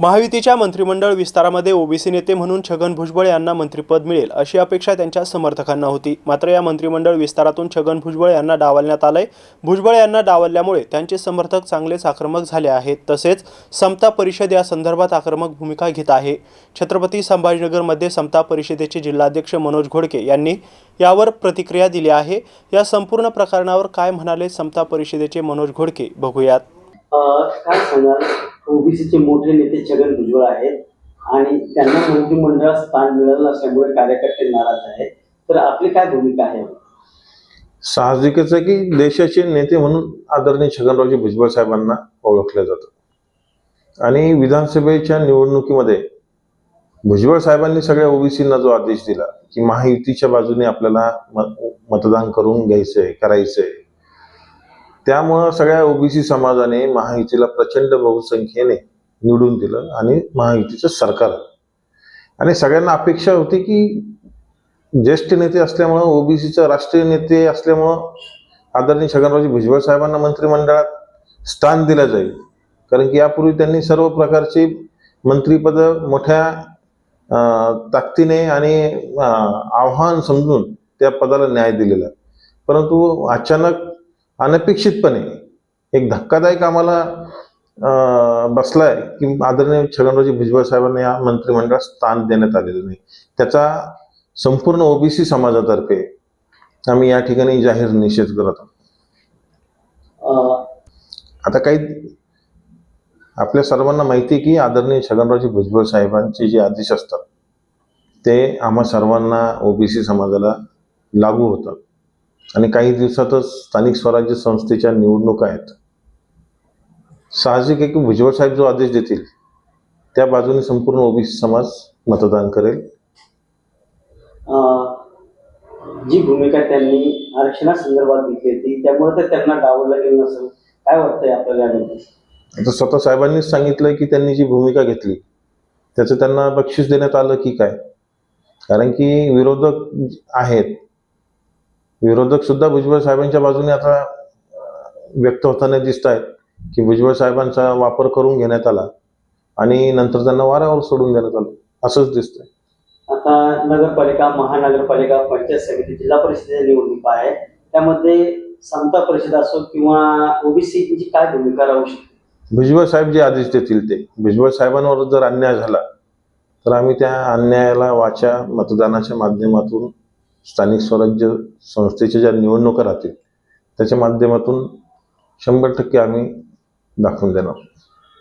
महायुतीच्या मंत्रिमंडळ विस्तारामध्ये ओबीसी नेते म्हणून छगन भुजबळ यांना मंत्रिपद मिळेल अशी अपेक्षा त्यांच्या समर्थकांना होती. मात्र या मंत्रिमंडळ विस्तारातून छगन भुजबळ यांना डावलण्यात आलंय. भुजबळ यांना डावलल्यामुळे त्यांचे समर्थक चांगलेच आक्रमक झाले आहेत. तसेच समता परिषद या संदर्भात आक्रमक भूमिका घेत आहे. छत्रपती संभाजीनगरमध्ये समता परिषदेचे जिल्हाध्यक्ष मनोज घोडके यांनी यावर प्रतिक्रिया दिली आहे. या संपूर्ण प्रकरणावर काय म्हणाले समता परिषदेचे मनोज घोडके? बघूयात. काय सांगाल? ओबीसीचे मोठे नेते छगन भुजबळ आहेत आणि त्यांना मंत्रिमंडळात स्थान मिळालं असल्यामुळे कार्यकर्ते नाराज आहेत. तर आपली काय भूमिका आहे? साहजिकच आहे की देशाचे नेते म्हणून आदरणीय छगनरावजी भुजबळ साहेबांना ओळखलं जातं. आणि विधानसभेच्या निवडणुकीमध्ये भुजबळ साहेबांनी सगळ्या ओबीसींना जो आदेश दिला की महायुतीच्या बाजूने आपल्याला म- मतदान करून घ्यायचंय करायचंय त्यामुळं सगळ्या ओबीसी समाजाने महायुतीला प्रचंड बहुसंख्येने निवडून दिलं आणि महायुतीचं सरकार. आणि सगळ्यांना अपेक्षा होती की ज्येष्ठ नेते असल्यामुळं ओबीसीचं राष्ट्रीय नेते असल्यामुळं आदरणीय छगनरावजी भुजबळ साहेबांना मंत्रिमंडळात स्थान दिलं जाईल. कारण की यापूर्वी त्यांनी सर्व प्रकारची मंत्रिपद मोठ्या ताकदीने आणि आव्हान समजून त्या पदाला न्याय दिलेला. परंतु अचानक अनपेक्षितपणे एक धक्कादायक आम्हाला बसलाय की आदरणीय छगनरावजी भुजबळ साहेबांना या मंत्रिमंडळात स्थान देण्यात आलेलं नाही. त्याचा संपूर्ण ओबीसी समाजातर्फे आम्ही या ठिकाणी जाहीर निषेध करत आहोत. आता काही आपल्या सर्वांना माहिती आहे की आदरणीय छगनरावजी भुजबळ साहेबांचे जे आदेश असतात ते आम्हा सर्वांना ओबीसी समाजाला लागू होतात. आणि काही दिवसातच स्थानिक स्वराज्य संस्थेच्या निवडणुका आहेत. साहजिक आहे की भुजबळ साहेब जो आदेश देतील त्या बाजूने संपूर्ण ओबीसी समाज मतदान करेल. जी भूमिका त्यांनी आरक्षणासंदर्भात घेतली होती त्यामुळे तर त्यांना डावललं गेलं नसेल. काय वाटतंय आपल्याला आता स्वतः साहेबांनीच सांगितलंय की त्यांनी जी भूमिका घेतली त्याचं त्यांना बक्षीस देण्यात आलं की काय? कारण की विरोधक आहेत विरोधक सुद्धा भुजबळ साहेबांच्या बाजूने आता व्यक्त होताना दिसत आहेत की भुजबळ साहेबांचा वापर करून घेण्यात आला आणि नंतर त्यांना वाऱ्यावर सोडून देण्यात आलं. असंच दिसतंय. आता नगरपालिका महानगरपालिका पंचायत समिती जिल्हा परिषदेच्या निवडणुका आहे त्यामध्ये समता परिषद असो किंवा ओबीसीची काय भूमिका राहू शकते? भुजबळ साहेब जे आदेश देतील ते. भुजबळ साहेबांवर जर अन्याय झाला तर आम्ही त्या अन्यायाला वाचा मतदानाच्या माध्यमातून स्थानिक स्वराज्य संस्थेच्या ज्या निवडणुका राहतील त्याच्या माध्यमातून शंभर टक्के आम्ही दाखवून देणार.